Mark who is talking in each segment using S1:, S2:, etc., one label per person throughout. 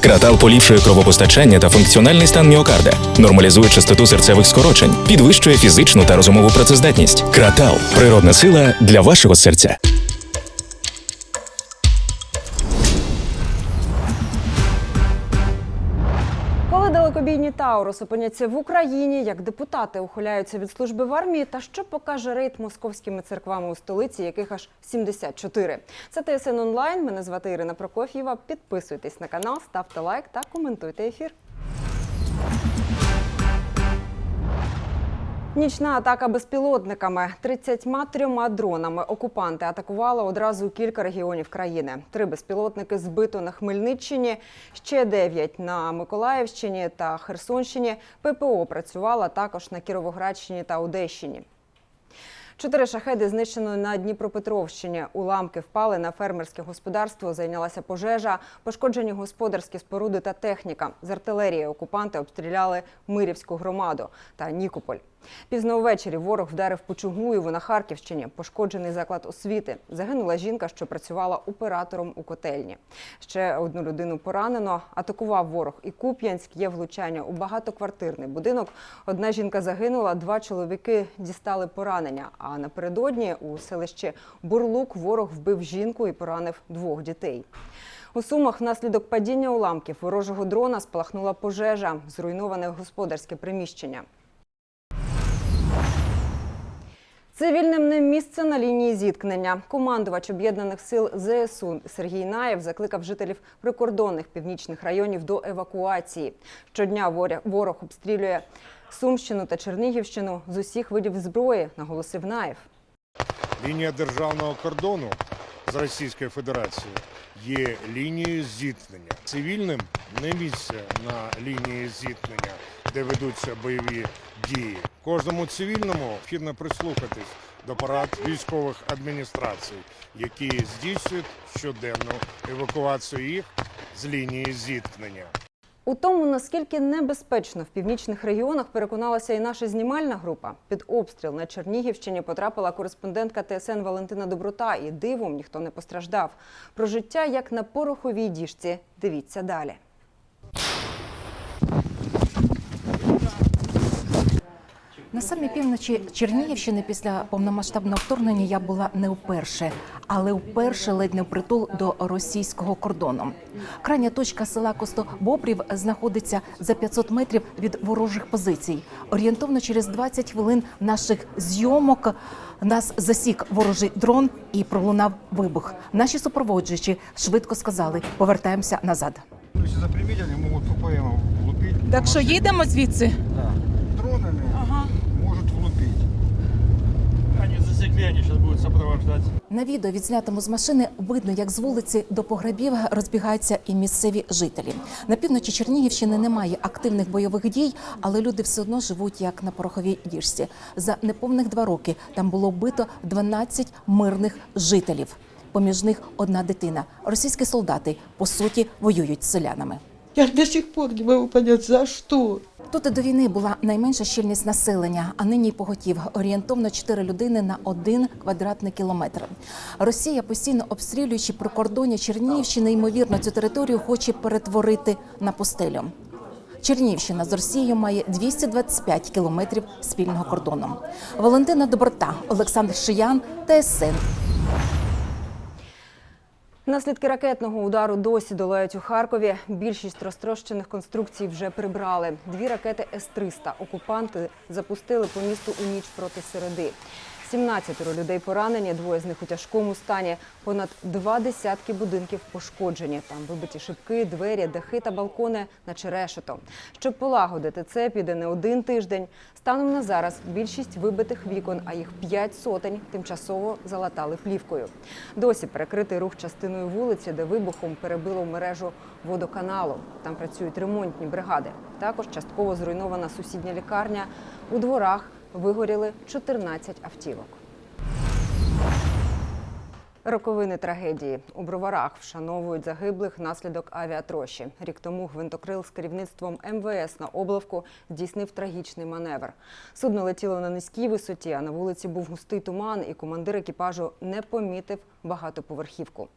S1: Кратал поліпшує кровопостачання та функціональний стан міокарда, нормалізує частоту серцевих скорочень, підвищує фізичну та розумову працездатність. Кратал природна сила для вашого серця.
S2: Таурус опиняться в Україні, як депутати ухиляються від служби в армії, та що покаже рейд московськими церквами у столиці, яких аж 74. Це ТСН онлайн. Мене звати Ірина Прокоф'єва. Підписуйтесь на канал, ставте лайк та коментуйте ефір. Нічна атака безпілотниками. 33 дронами окупанти атакували одразу кілька регіонів країни. Три безпілотники збито на Хмельниччині, ще дев'ять на Миколаївщині та Херсонщині. ППО працювала також на Кіровоградщині та Одещині. Чотири шахеди знищено на Дніпропетровщині. Уламки впали на фермерське господарство. Зайнялася пожежа, пошкоджені господарські споруди та техніка. З артилерії окупанти обстріляли Мирівську громаду та Нікополь. Пізно ввечері ворог вдарив по Чугуєву на Харківщині. Пошкоджений заклад освіти. Загинула жінка, що працювала оператором у котельні. Ще одну людину поранено. Атакував ворог і Куп'янськ. Є влучання у багатоквартирний будинок. Одна жінка загинула, два чоловіки дістали поранення. А напередодні у селищі Бурлук ворог вбив жінку і поранив двох дітей. У Сумах внаслідок падіння уламків ворожого дрона спалахнула пожежа, зруйноване господарське приміщення. Цивільним не місце на лінії зіткнення. Командувач об'єднаних сил ЗСУ Сергій Наєв закликав жителів прикордонних північних районів до евакуації. Щодня ворог обстрілює Сумщину та Чернігівщину з усіх видів зброї, наголосив Наєв.
S3: Лінія державного кордону з Російською Федерацією є лінією зіткнення. Цивільним не місце на лінії зіткнення, де ведуться бойові дії. Кожному цивільному необхідно прислухатись до порад військових адміністрацій, які здійснюють щоденну евакуацію їх з лінії зіткнення.
S2: У тому, наскільки небезпечно в північних регіонах, переконалася і наша знімальна група. Під обстріл на Чернігівщині потрапила кореспондентка ТСН Валентина Доброта, і дивом ніхто не постраждав. Про життя як на пороховій діжці. Дивіться далі.
S4: На самій півночі Чернігівщини після повномасштабного вторгнення я була не вперше, але вперше ледь не впритул до російського кордону. Крайня точка села Костобобрів знаходиться за 500 метрів від ворожих позицій. Орієнтовно через 20 хвилин наших зйомок нас засік ворожий дрон і пролунав вибух. Наші супроводжуючі швидко сказали: повертаємося назад.
S5: Если заприметили, могут ППМ влупить.
S6: Так що їдемо звідси?
S5: Да.
S7: Они сейчас будут сопровождать.
S4: На відео, відзнятому з машини, видно, як з вулиці до погребів розбігаються і місцеві жителі. На півночі Чернігівщини немає активних бойових дій, але люди все одно живуть як на пороховій діжці. За неповних два роки там було вбито 12 мирних жителів. Поміж них одна дитина. Російські солдати по суті воюють з селянами.
S8: Я до сих пор не могу понять, за что.
S4: Тут і до війни була найменша щільність населення, а нині поготів орієнтовно 4 людини на 1 квадратний кілометр. Росія, постійно обстрілюючи прикордоння Чернігівщини, ймовірно, цю територію хоче перетворити на пустелю. Чернігівщина з Росією має 225 кілометрів спільного кордону. Валентина Доброта, Олександр Шиян, ТСН
S2: Наслідки ракетного удару досі долають у Харкові. Більшість розтрощених конструкцій вже прибрали. Дві ракети С-300 окупанти запустили по місту у ніч проти середи. 17 людей поранені, двоє з них у тяжкому стані. Понад два десятки будинків пошкоджені. Там вибиті шибки, двері, дахи та балкони наче решето. Щоб полагодити це, піде не один тиждень. Станом на зараз більшість вибитих вікон, а їх п'ять сотень, тимчасово залатали плівкою. Досі перекритий рух частиною вулиці, де вибухом перебило мережу водоканалу. Там працюють ремонтні бригади. Також частково зруйнована сусідня лікарня. У дворах вигоріли 14 автівок. Роковини трагедії у броварах вшановують загиблих внаслідок авіатрощі. Рік тому гвинтокрил з керівництвом МВС на облавку здійснив трагічний маневр. Судно летіло на низькій висоті, а на вулиці був густий туман, і командир екіпажу не помітив багатоповерхівку.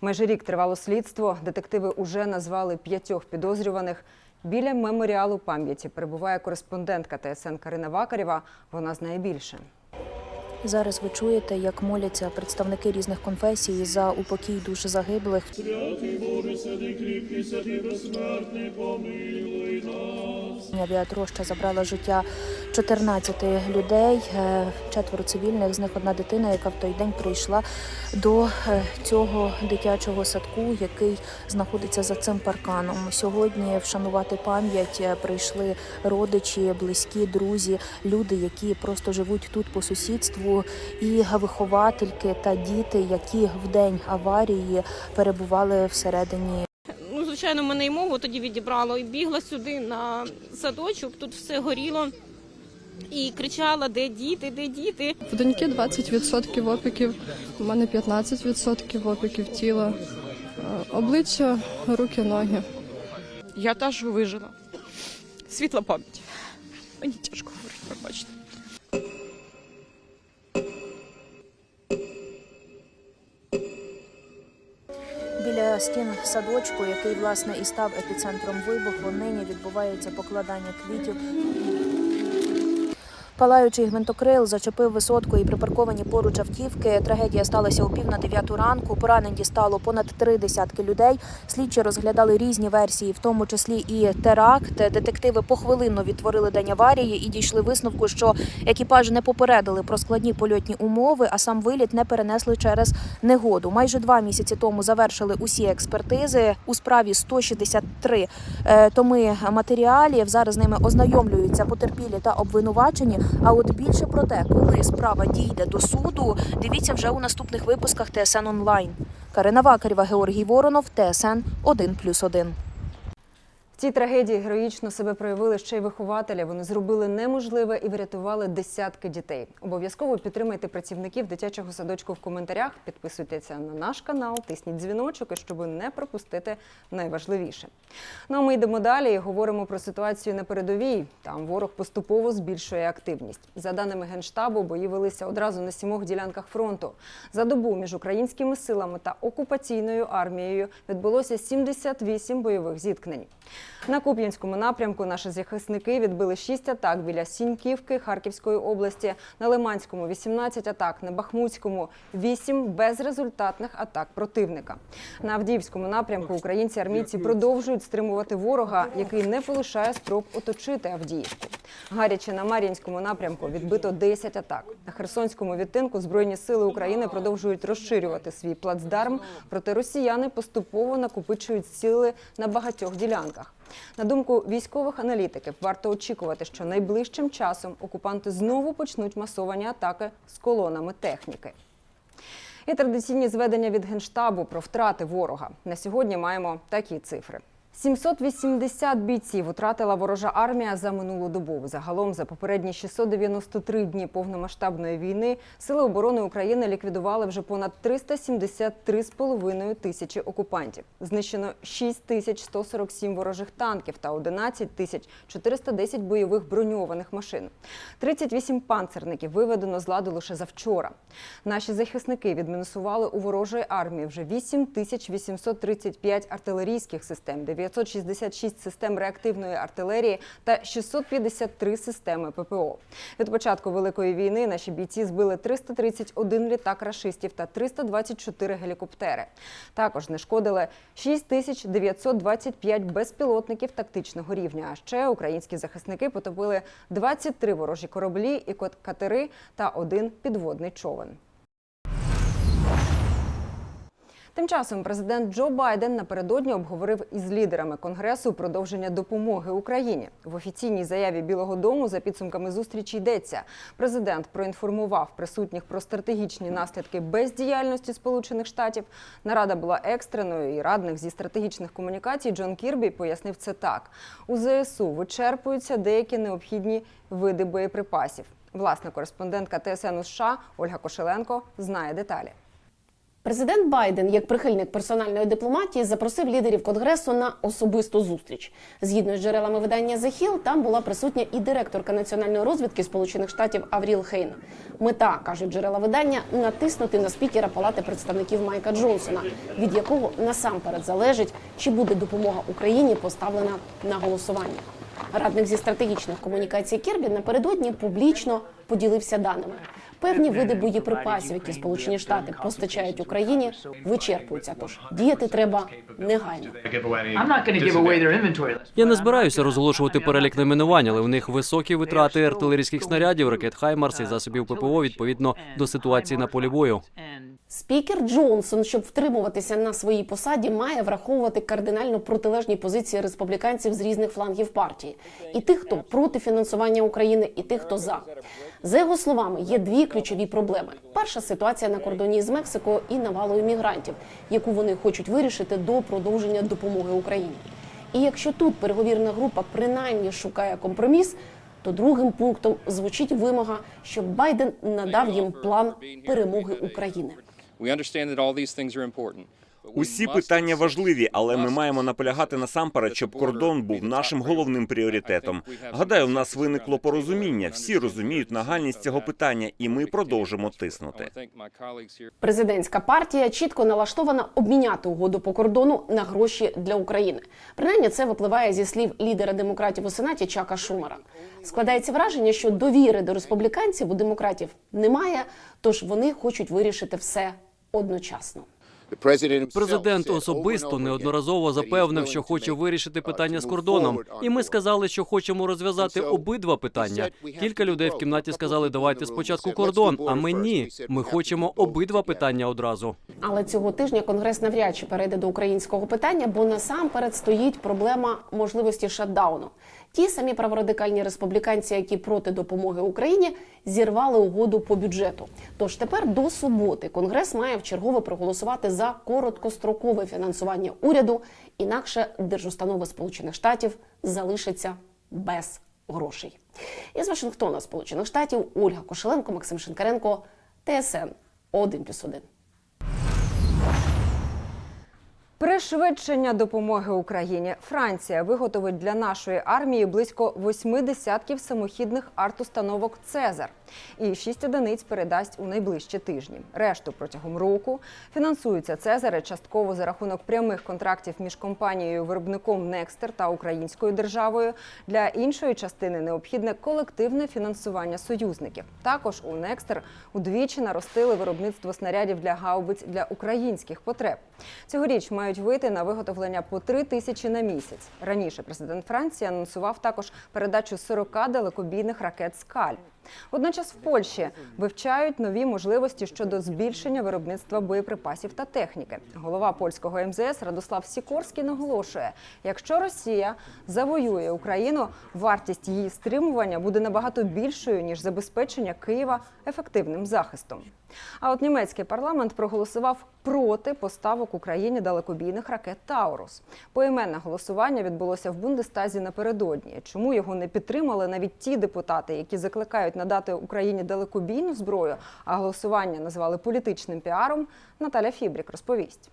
S2: Майже рік тривало слідство. Детективи уже назвали п'ятьох підозрюваних. Біля меморіалу пам'яті перебуває кореспондентка ТСН Карина Вакарєва. Вона знає більше.
S9: Зараз ви чуєте, як моляться представники різних конфесій за упокій душ загиблих. Авіатроща забрала життя 14 людей, е, четверо цивільних, з них одна дитина, яка в той день прийшла до е, цього дитячого садку, який знаходиться за цим парканом. Сьогодні вшанувати пам'ять е, прийшли родичі, близькі, друзі, люди, які просто живуть тут по сусідству, і виховательки та діти, які в день аварії перебували всередині
S10: звичайно, мене і мову тоді відібрало і бігла сюди на садочок, тут все горіло. І кричала, де діти, де діти.
S11: В доньки 20% опіків, у мене 15% опіків тіла, Е, обличчя, руки, ноги.
S10: Я теж вижила. Світла пам'ять. Мені тяжко говорити, пробачте.
S9: Біля стін садочку, який власне і став епіцентром вибуху, нині відбувається покладання квітів. Палаючий гвинтокрил зачепив висотку і припарковані поруч автівки. Трагедія сталася о пів на дев'яту ранку. Поранень дістало понад три десятки людей. Слідчі розглядали різні версії, в тому числі і теракт. Детективи похвилинно відтворили день аварії і дійшли висновку, що екіпаж не попередили про складні польотні умови, а сам виліт не перенесли через негоду. Майже два місяці тому завершили усі експертизи у справі 163 е, томи матеріалів. Зараз ними ознайомлюються потерпілі та обвинувачені. А от більше про те, коли справа дійде до суду, дивіться вже у наступних випусках ТСН онлайн. Карина Вакарєва, Георгій Воронов, ТСН 1+,1.
S2: Цій трагедії героїчно себе проявили ще й вихователі. Вони зробили неможливе і врятували десятки дітей. Обов'язково підтримайте працівників дитячого садочку в коментарях. Підписуйтеся на наш канал, тисніть дзвіночок, щоб не пропустити найважливіше. Ну а ми йдемо далі і говоримо про ситуацію на передовій. Там ворог поступово збільшує активність. За даними генштабу, бої велися одразу на сімох ділянках фронту. За добу між українськими силами та окупаційною армією відбулося 78 бойових зіткнень. На Куп'янському напрямку наші захисники відбили 6 атак біля Сіньківки Харківської області, на Лиманському 18 атак, на Бахмутському 8 безрезультатних атак противника. На Авдіївському напрямку українці армійці продовжують стримувати ворога, який не полишає спроб оточити Авдіївку. Гаряче на Мар'їнському напрямку відбито 10 атак. На Херсонському відтинку Збройні сили України продовжують розширювати свій плацдарм, проте росіяни поступово накопичують сили на багатьох ділянках. На думку військових аналітиків, варто очікувати, що найближчим часом окупанти знову почнуть масовані атаки з колонами техніки. І традиційні зведення від генштабу про втрати ворога. На сьогодні маємо такі цифри. 780 бійців втратила ворожа армія за минулу добу. Загалом за попередні 693 дні повномасштабної війни сили оборони України ліквідували вже понад 373,5 тисячі окупантів. Знищено 6147 ворожих танків та 11 тисяч 410 бойових броньованих машин. 38 панцерників виведено з ладу лише завчора. Наші захисники відмінусували у ворожої армії вже 8 тисяч 835 артилерійських систем, 966 систем реактивної артилерії та 653 системи ППО. Від початку великої війни наші бійці збили 331 літак рашистів та 324 гелікоптери. Також знешкодили 6925 безпілотників тактичного рівня. А ще українські захисники потопили 23 ворожі кораблі і катери та один підводний човен. Тим часом президент Джо Байден напередодні обговорив із лідерами конгресу продовження допомоги Україні. В офіційній заяві Білого Дому за підсумками зустрічі йдеться. Президент проінформував присутніх про стратегічні наслідки бездіяльності Сполучених Штатів. Нарада була екстреною, і радник зі стратегічних комунікацій Джон Кірбі пояснив це так: у ЗСУ вичерпуються деякі необхідні види боєприпасів. Власна кореспондентка ТСН у США Ольга Кошеленко знає деталі.
S12: Президент Байден, як прихильник персональної дипломатії, запросив лідерів конгресу на особисту зустріч. Згідно з джерелами видання The Hill, там була присутня і директорка національної розвідки Сполучених Штатів Авріл Хейн. Мета кажуть джерела видання натиснути на спікера Палати представників Майка Джонсона, від якого насамперед залежить, чи буде допомога Україні поставлена на голосування. Радник зі стратегічних комунікацій Кірбі напередодні публічно поділився даними. Певні види боєприпасів, які Сполучені Штати постачають Україні, вичерпуються. Тож діяти треба негайно.
S13: Я не збираюся розголошувати перелік найменувань, але в них високі витрати артилерійських снарядів, ракет Хаймарс і засобів ППО відповідно до ситуації на полі бою.
S12: Спікер Джонсон, щоб втримуватися на своїй посаді, має враховувати кардинально протилежні позиції республіканців з різних флангів партії, і тих, хто проти фінансування України, і тих, хто за. За його словами, є дві ключові проблеми: перша ситуація на кордоні з Мексикою і навалою мігрантів, яку вони хочуть вирішити до продовження допомоги Україні. І якщо тут переговірна група принаймні шукає компроміс, то другим пунктом звучить вимога, щоб Байден надав їм план перемоги України.
S14: Усі питання важливі, але ми маємо наполягати насамперед, щоб кордон був нашим головним пріоритетом. Гадаю, в нас виникло порозуміння. Всі розуміють нагальність цього питання, і ми продовжимо тиснути.
S12: Президентська партія чітко налаштована обміняти угоду по кордону на гроші для України. Принаймні, це випливає зі слів лідера демократів у сенаті Чака Шумера. Складається враження, що довіри до республіканців у демократів немає, тож вони хочуть вирішити все одночасно.
S13: Президент особисто неодноразово запевнив, що хоче вирішити питання з кордоном. І ми сказали, що хочемо розв'язати обидва питання. Кілька людей в кімнаті сказали, давайте спочатку кордон. А ми ні. Ми хочемо обидва питання одразу.
S12: Але цього тижня конгрес навряд чи перейде до українського питання, бо насамперед стоїть проблема можливості шатдауну. Ті самі праворадикальні республіканці, які проти допомоги Україні, зірвали угоду по бюджету. Тож тепер до суботи конгрес має вчергове проголосувати за короткострокове фінансування уряду, інакше держустанови Сполучених Штатів залишаться без грошей. Із Вашингтона, Сполучених Штатів, Ольга Кошеленко, Максим Шинкаренко, ТСН 1+,1.
S2: Пришвидшення допомоги Україні. Франція виготовить для нашої армії близько восьми десятків самохідних артустановок Цезар і шість одиниць передасть у найближчі тижні. Решту протягом року фінансуються Цезари частково за рахунок прямих контрактів між компанією виробником Некстер та українською державою. Для іншої частини необхідне колективне фінансування союзників. Також у Некстер удвічі наростили виробництво снарядів для гаубиць для українських потреб. Цьогоріч мають вийти на виготовлення по три тисячі на місяць. Раніше президент Франції анонсував також передачу 40 далекобійних ракет «Скальп». Водночас в Польщі вивчають нові можливості щодо збільшення виробництва боєприпасів та техніки. Голова польського МЗС Радослав Сікорський наголошує: якщо Росія завоює Україну, вартість її стримування буде набагато більшою ніж забезпечення Києва ефективним захистом. А от німецький парламент проголосував проти поставок Україні далекобійних ракет Таурус. Поіменне голосування відбулося в Бундестазі напередодні. Чому його не підтримали навіть ті депутати, які закликають надати Україні далекобійну зброю, а голосування назвали політичним піаром? Наталя Фібрік розповість.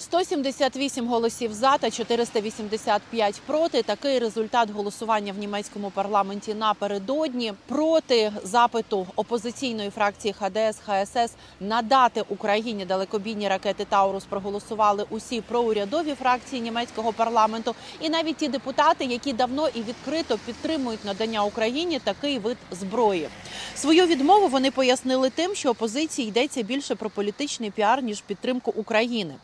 S15: 178 голосів за та 485 проти. Такий результат голосування в німецькому парламенті напередодні проти запиту опозиційної фракції ХДС ХСС надати Україні далекобійні ракети Таурус. Проголосували усі проурядові фракції німецького парламенту, і навіть ті депутати, які давно і відкрито підтримують надання Україні такий вид зброї. Свою відмову вони пояснили тим, що опозиції йдеться більше про політичний піар ніж підтримку України.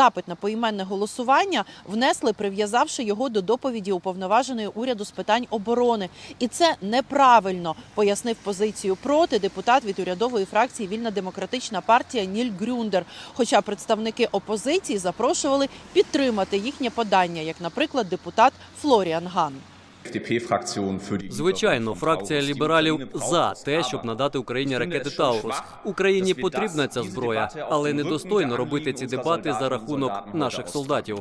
S15: Запит на поіменне голосування внесли, прив'язавши його до доповіді уповноваженої уряду з питань оборони, і це неправильно пояснив позицію проти депутат від урядової фракції Вільна демократична партія Ніль Грюндер. Хоча представники опозиції запрошували підтримати їхнє подання, як, наприклад, депутат Флоріан Ган.
S13: Звичайно, фракція лібералів за те, щоб надати Україні ракети Таурус. Україні потрібна ця зброя, але недостойно робити ці дебати за рахунок наших солдатів.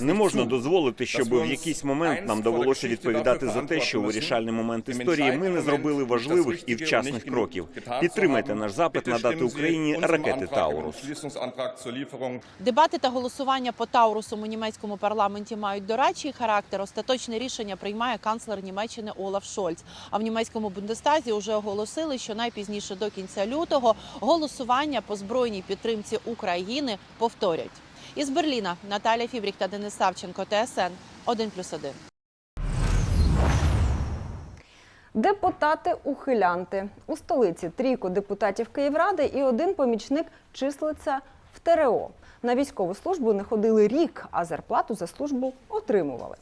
S14: Не можна дозволити, щоб в якийсь момент нам довелося відповідати за те, що у вирішальний момент історії ми не зробили важливих і вчасних кроків. Підтримайте наш запит надати Україні ракети Таурус.
S15: Дебати та голосування по Таурусу у німецькому парламенті мають дорадчий характер. Остаточне рішення приймає канцлер Німеччини Олаф Шольц. А в німецькому Бундестазі вже оголосили, що найпізніше до кінця лютого голосування по збройній підтримці України повторять. Із Берліна Наталя Фібрік та Денис Савченко, ТСН 1+,1.
S2: Депутати ухилянти у столиці трійко депутатів Київради і один помічник числиться в ТРО. На військову службу не ходили рік, а зарплату за службу отримували.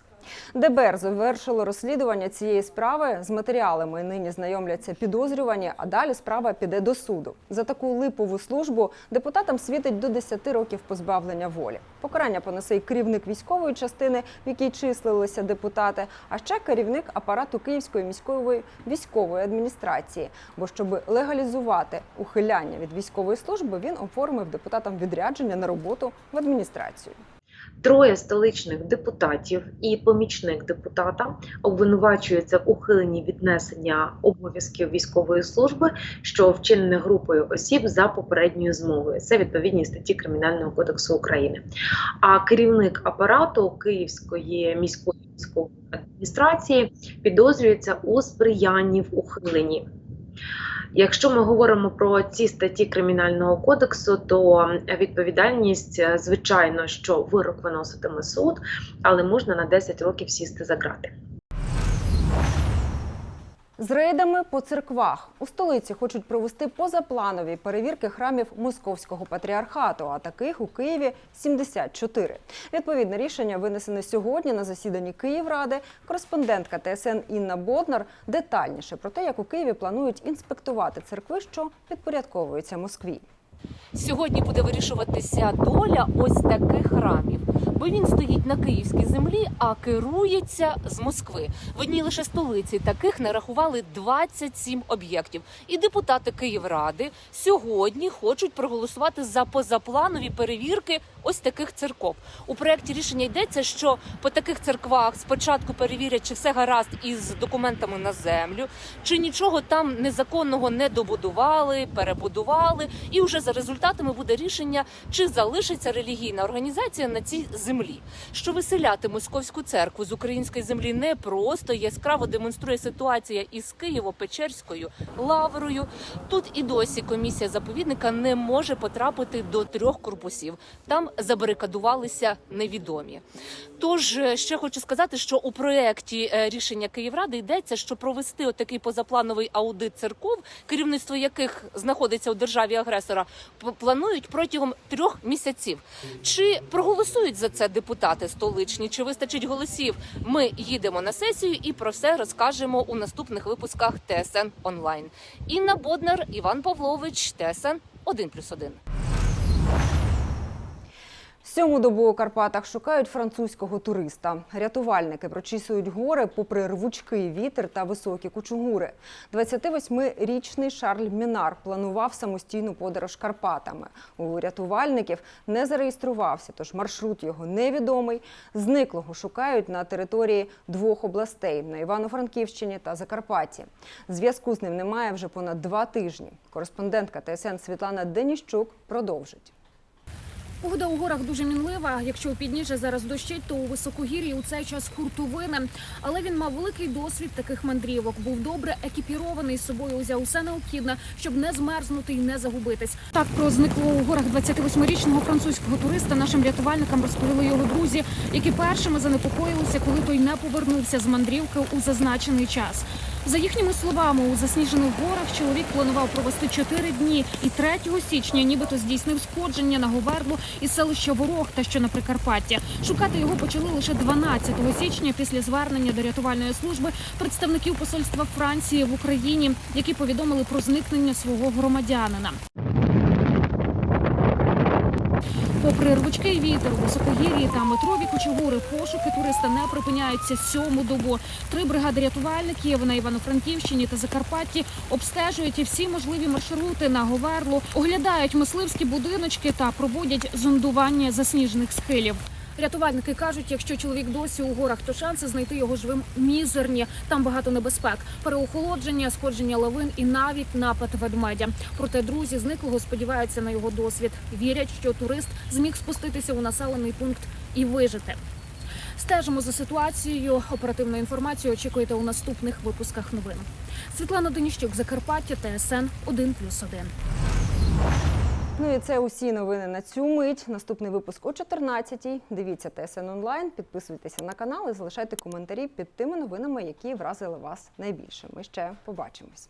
S2: ДБР завершило розслідування цієї справи. З матеріалами нині знайомляться підозрювані, а далі справа піде до суду. За таку липову службу депутатам світить до 10 років позбавлення волі. Покарання понесе й керівник військової частини, в якій числилися депутати, а ще керівник апарату Київської міської військової адміністрації. Бо щоб легалізувати ухиляння від військової служби, він оформив депутатам відрядження на роботу в адміністрацію.
S16: Троє столичних депутатів і помічник депутата обвинувачуються в ухиленні віднесення обов'язків військової служби, що вчинене групою осіб за попередньою змовою. Це відповідні статті Кримінального кодексу України. А керівник апарату Київської міської військової адміністрації підозрюється у сприянні в ухиленні. Якщо ми говоримо про ці статті кримінального кодексу, то відповідальність, е, звичайно, що вирок виноситиме суд, але можна на 10 років сісти за грати.
S2: З рейдами по церквах у столиці хочуть провести позапланові перевірки храмів московського патріархату. А таких у Києві 74. Відповідне рішення винесене сьогодні на засіданні Київради. Кореспондентка ТСН Інна Боднар детальніше про те, як у Києві планують інспектувати церкви, що підпорядковуються Москві.
S17: Сьогодні буде вирішуватися доля ось таких храмів, бо він стоїть на київській землі, а керується з Москви. В одній лише столиці таких нарахували 27 об'єктів. І депутати Київради сьогодні хочуть проголосувати за позапланові перевірки ось таких церков. У проєкті рішення йдеться, що по таких церквах спочатку перевірять, чи все гаразд із документами на землю, чи нічого там незаконного не добудували, перебудували, і вже за результатами буде рішення, чи залишиться релігійна організація на цій землі. Що виселяти московську церкву з української землі не просто яскраво демонструє ситуація із Києво-Печерською лаврою. Тут і досі комісія заповідника не може потрапити до трьох корпусів. Там забарикадувалися невідомі. Тож е, ще хочу сказати, що у проєкті е, рішення Київради йдеться, що провести отакий позаплановий аудит церков, керівництво яких знаходиться у державі агресора, планують протягом трьох місяців. Чи проголосують за це депутати столичні? Чи вистачить голосів? Ми їдемо на сесію і про все розкажемо у наступних випусках ТСН онлайн. Інна Боднар, Іван Павлович, ТСН 1+,1.
S2: Сьому добу у Карпатах шукають французького туриста. Рятувальники прочісують гори попри рвучкий вітер та високі кучугури. 28-річний Шарль Мінар планував самостійну подорож Карпатами. У рятувальників не зареєструвався, тож маршрут його невідомий. Зниклого шукають на території двох областей на Івано-Франківщині та Закарпатті. Зв'язку з ним немає вже понад два тижні. Кореспондентка ТСН Світлана Деніщук продовжить.
S18: Погода у горах дуже мінлива. Якщо у підніжжя зараз дощить, то у високогір'ї у цей час хуртовини. Але він мав великий досвід таких мандрівок. Був добре екіпірований з собою. Узяв усе необхідне, щоб не змерзнути і не загубитись. Так про зниклого у горах 28-річного французького туриста нашим рятувальникам розповіли його друзі, які першими занепокоїлися, коли той не повернувся з мандрівки у зазначений час. За їхніми словами, у засніжених горах чоловік планував провести чотири дні і 3 січня, нібито здійснив сходження на Говерлу із селища Ворог та що на Прикарпатті. Шукати його почали лише 12 січня після звернення до рятувальної служби представників посольства Франції в Україні, які повідомили про зникнення свого громадянина. Попри рвучкий вітер, високогір'ї та метрові кочегури, пошуки туриста не припиняються сьому добу. Три бригади рятувальників на Івано-Франківщині та Закарпатті обстежують всі можливі маршрути на Говерлу, оглядають мисливські будиночки та проводять зондування засніжених схилів. Рятувальники кажуть, якщо чоловік досі у горах, то шанси знайти його живим мізерні. Там багато небезпек, переохолодження, сходження лавин і навіть напад ведмедя. Проте друзі зниклого сподіваються на його досвід. Вірять, що турист зміг спуститися у населений пункт і вижити. Стежимо за ситуацією. Оперативну інформацію очікуєте у наступних випусках новин. Світлана Доніщук, Закарпаття, ТСН 1+,1.
S2: Ну і це усі новини на цю мить. Наступний випуск о 14-й. Дивіться ТСН онлайн, підписуйтеся на канал і залишайте коментарі під тими новинами, які вразили вас найбільше. Ми ще побачимось.